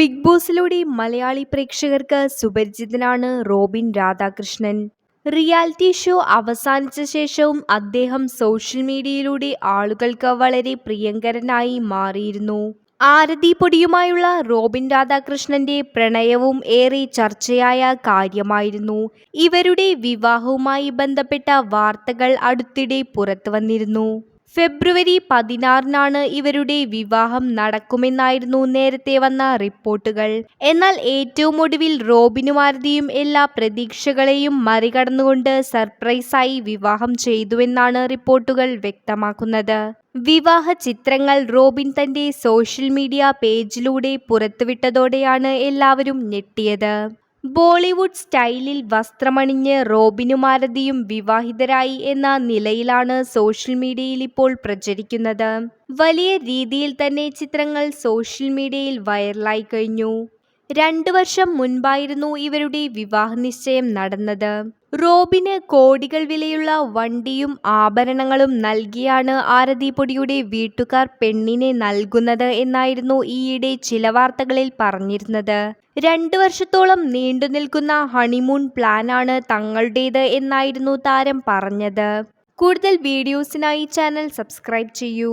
Big ബോസിലൂടെ മലയാളി പ്രേക്ഷകർക്ക് സുപരിചിതനാണ് റോബിൻ രാധാകൃഷ്ണൻ. റിയാലിറ്റി ഷോ അവസാനിച്ച ശേഷവും അദ്ദേഹം സോഷ്യൽ മീഡിയയിലൂടെ ആളുകൾക്ക് വളരെ പ്രിയങ്കരനായി മാറിയിരുന്നു. ആരതി പൊടിയുമായുള്ള റോബിൻ രാധാകൃഷ്ണന്റെ പ്രണയവും ഏറെ ചർച്ചയായ കാര്യമായിരുന്നു. ഇവരുടെ വിവാഹവുമായി ബന്ധപ്പെട്ട വാർത്തകൾ അടുത്തിടെ പുറത്തു വന്നിരുന്നു ഫെബ്രുവരി പതിനാറിനാണ് ഇവരുടെ വിവാഹം നടക്കുമെന്നായിരുന്നു നേരത്തെ വന്ന റിപ്പോർട്ടുകൾ. എന്നാൽ ഏറ്റവും ഒടുവിൽ റോബിനു മാരുതിയും എല്ലാ പ്രതീക്ഷകളെയും മറികടന്നുകൊണ്ട് സർപ്രൈസായി വിവാഹം ചെയ്തുവെന്നാണ് റിപ്പോർട്ടുകൾ വ്യക്തമാക്കുന്നത്. വിവാഹ ചിത്രങ്ങൾ റോബിൻ തന്റെ സോഷ്യൽ മീഡിയ പേജിലൂടെ പുറത്തുവിട്ടതോടെയാണ് എല്ലാവരും ഞെട്ടിയത്. ബോളിവുഡ് സ്റ്റൈലിൽ വസ്ത്രമണിഞ്ഞ് റോബിനുമാരതിയും വിവാഹിതരായി എന്ന നിലയിലാണ് സോഷ്യൽ മീഡിയയിൽ ഇപ്പോൾ പ്രചരിക്കുന്നത്. വലിയ രീതിയിൽ തന്നെ ചിത്രങ്ങൾ സോഷ്യൽ മീഡിയയിൽ വൈറലായി കഴിഞ്ഞു. രണ്ടു വർഷം മുൻപായിരുന്നു ഇവരുടെ വിവാഹ നടന്നത്. റോബിന് കോടികൾ വിലയുള്ള വണ്ടിയും ആഭരണങ്ങളും നൽകിയാണ് ആരതി പൊടിയുടെ വീട്ടുകാർ പെണ്ണിനെ നൽകുന്നത് എന്നായിരുന്നു ഈയിടെ ചില വാർത്തകളിൽ പറഞ്ഞിരുന്നത്. രണ്ടു വർഷത്തോളം നീണ്ടു നിൽക്കുന്ന ഹണിമൂൺ പ്ലാനാണ് തങ്ങളുടേത് എന്നായിരുന്നു താരം പറഞ്ഞത്. കൂടുതൽ വീഡിയോസിനായി ചാനൽ സബ്സ്ക്രൈബ് ചെയ്യൂ.